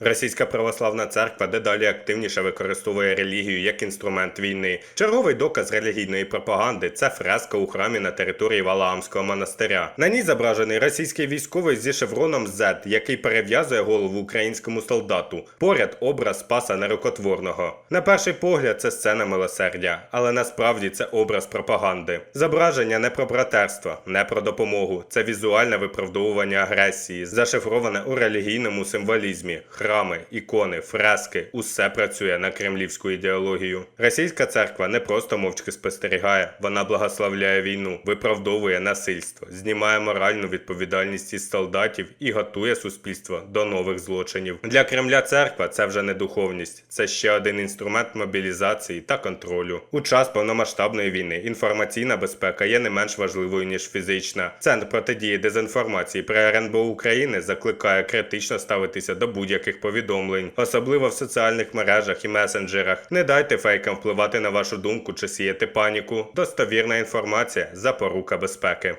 Російська православна церква дедалі активніше використовує релігію як інструмент війни. Черговий доказ релігійної пропаганди це фреска у храмі на території Валаамського монастиря. На ній зображений російський військовий зі шевроном Z, який перев'язує голову українському солдату. Поряд образ Спаса Нерукотворного. На перший погляд, це сцена милосердя, але насправді це образ пропаганди. Зображення не про братерство, не про допомогу. Це візуальне виправдовування агресії, зашифроване у релігійному символізмі. Храми, ікони, фрески усе працює на кремлівську ідеологію. Російська церква не просто мовчки спостерігає, вона благословляє війну, виправдовує насильство, знімає моральну відповідальність із солдатів і готує суспільство до нових злочинів. Для Кремля церква це вже не духовність, це ще один інструмент мобілізації та контролю. У час повномасштабної війни інформаційна безпека є не менш важливою ніж фізична. Центр протидії дезінформації при РНБО України закликає критично ставитися до будь-яких повідомлень, особливо в соціальних мережах і месенджерах. Не дайте фейкам впливати на вашу думку чи сіяти паніку. Достовірна інформація запорука безпеки.